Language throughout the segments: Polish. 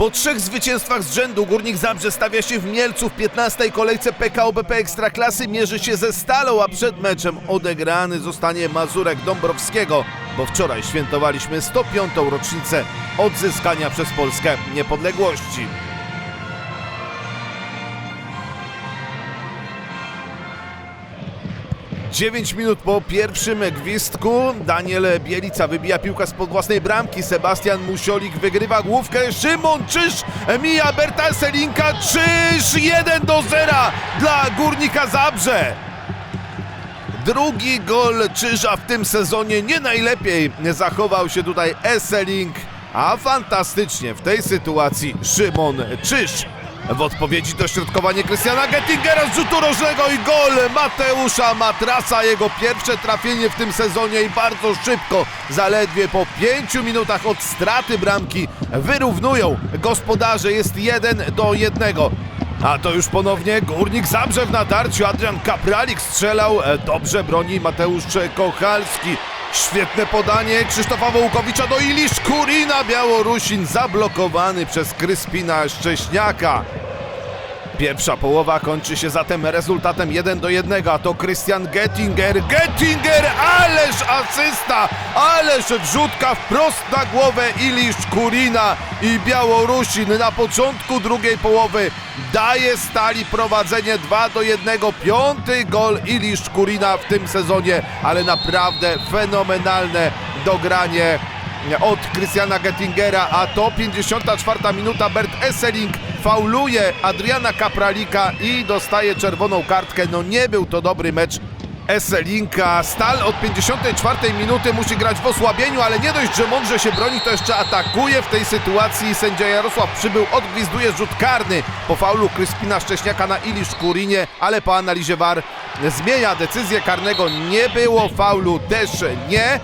Po trzech zwycięstwach z rzędu Górnik Zabrze stawia się w Mielcu w 15. kolejce PKO BP Ekstraklasy, mierzy się ze Stalą, a przed meczem odegrany zostanie Mazurek Dąbrowskiego, bo wczoraj świętowaliśmy 105. rocznicę odzyskania przez Polskę niepodległości. Dziewięć minut po pierwszym gwizdku Daniel Bielica wybija piłkę spod własnej bramki. Sebastian Musiolik wygrywa główkę. Szymon Czyż mija Berta Selinka. Czyż 1 do 0 dla Górnika Zabrze. Drugi gol Czyża w tym sezonie nie najlepiej zachował się tutaj Esselink, a fantastycznie w tej sytuacji Szymon Czyż. W odpowiedzi dośrodkowanie Krystiana Gettingera z rzutu rożnego i gol Mateusza Matrasa. Jego pierwsze trafienie w tym sezonie i bardzo szybko, zaledwie po pięciu minutach od straty bramki, wyrównują gospodarze. Jest jeden do jednego. A to już ponownie Górnik Zabrze w natarciu. Adrian Kapralik strzelał. E, Dobrze broni Mateusz Kochalski. Świetne podanie Krzysztofa Wołkowicza do Ilisz Kurina. Białorusin zablokowany przez Kryspina Szcześniaka. Pierwsza połowa kończy się zatem rezultatem 1 do 1, a to Christian Gettinger. Gettinger, ależ asysta, ależ wrzutka wprost na głowę Ilisz Kurina i Białorusin na początku drugiej połowy daje stali prowadzenie 2 do 1. Piąty gol Ilisz Kurina w tym sezonie, ale naprawdę fenomenalne dogranie od Christiana Gettingera, a to 54 minuta. Bert Esseling fauluje Adriana Kapralika i dostaje czerwoną kartkę. No nie był to dobry mecz Esselinka. Stal od 54 minuty musi grać w osłabieniu, ale nie dość, że mądrze się broni, to jeszcze atakuje w tej sytuacji. Sędzia Jarosław Przybył odgwizduje rzut karny po faulu Kryspina Szcześniaka na Ilisz Kurinie, ale po analizie VAR zmienia decyzję karnego. Nie było faulu, też nie.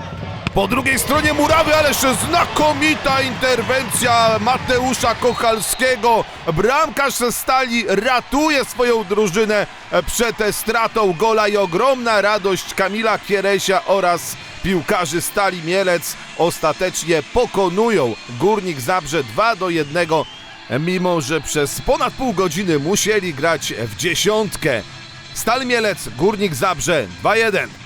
Po drugiej stronie murawy, ależ znakomita interwencja Mateusza Kochalskiego. Bramkarz ze stali ratuje swoją drużynę przed stratą gola i ogromna radość Kamila Kieresia oraz piłkarzy Stali Mielec ostatecznie pokonują Górnik Zabrze 2 do 1, mimo że przez ponad pół godziny musieli grać w dziesiątkę. Stal Mielec, Górnik Zabrze 2-1.